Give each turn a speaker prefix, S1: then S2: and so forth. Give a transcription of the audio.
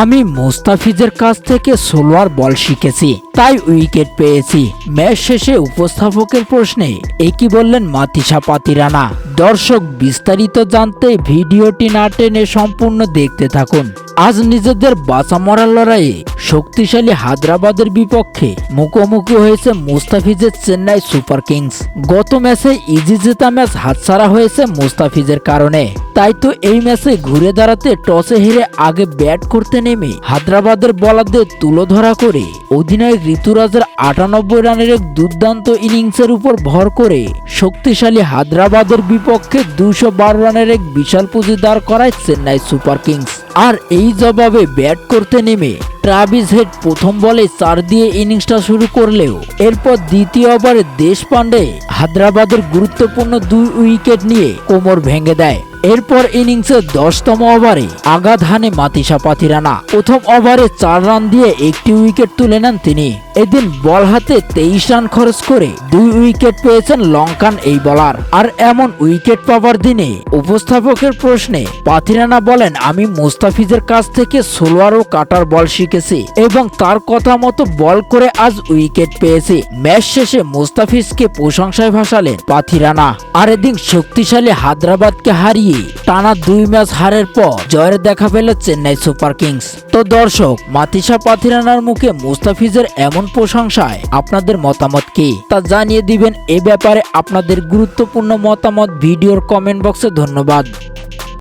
S1: আমি মোস্তাফিজের কাছ থেকে সোলোয়ার বল শিখেছি। তাই উইকেট পেয়েছি। ম্যাচ শেষে উপস্থাপকের প্রশ্নে একই বললেন মাতিসা পাতিরানা। দর্শক বিস্তারিত জানতে ভিডিওটি না টেনে সম্পূর্ণ দেখতে থাকুন। আজ নিজেদের বাঁচা মরার লড়াইয়ে শক্তিশালী হায়দ্রাবাদের বিপক্ষে মুখোমুখি হয়েছে মুস্তাফিজের চেন্নাই সুপার কিংস। গত ম্যাচে ইজি জেতা ম্যাচ হাতছাড়া হয়েছে মুস্তাফিজের কারণে। তাই তো এই ম্যাচে ঘুরে দাঁড়াতে টসে হেরে আগে ব্যাট করতে নেমে হায়দ্রাবাদের বলারদের তুলোধরা করে অধিনায়ক ঋতুরাজের আটানব্বই রানের এক দুর্দান্ত ইনিংসের উপর ভর করে শক্তিশালী হায়দ্রাবাদের বিপক্ষে দুশো বারো রানের এক বিশাল পুঁজি দাঁড় করায় চেন্নাই সুপার কিংস। আর এই জবাবে ব্যাট করতে নেমে ট্রাভিস হেড প্রথম বলে চার দিয়ে ইনিংসটা শুরু করলেও এরপর দ্বিতীয় ওভারে দেশপান্ডে হায়দ্রাবাদের গুরুত্বপূর্ণ দুই উইকেট নিয়ে কোমর ভেঙে দেয়। এরপর ইনিংসের দশতম ওভারে আঘাত হানে মাতিসা পাতিরানা। প্রথম ওভারে চার রান দিয়ে একটি উইকেট তুলে নেন তিনি। এদিন বল হাতে তেইশ রান খরচ করে দুই উইকেট পেয়েছেন লঙ্কান এই বলার। আর এমন উইকেট পাওয়ার দিনে উপস্থাপকের প্রশ্নে পাথিরানা বলেন, আমি মুস্তাফিজের কাছ থেকে সোলোয়ার ও কাটার বল শিখেছি এবং তার কথা মতো বল করে আজ উইকেট পেয়েছি। ম্যাচ শেষে মুস্তাফিজকে প্রশংসায় ভাসালেন পাথিরানা আর এদিন শক্তিশালী হায়দ্রাবাদকে হারিয়ে টানা দুই ম্যাচ হারের পর জয়ের দেখা পেল চেন্নাই সুপার কিংস। তো দর্শক, মাতিসা পাথিরানার মুখে মুস্তাফিজের এমন প্রশংসায় আপনাদের মতামত কি? তা জানিয়ে দিবেন এ ব্যাপারে আপনাদের গুরুত্বপূর্ণ মতামত ভিডিওর কমেন্ট বক্সে ধন্যবাদ।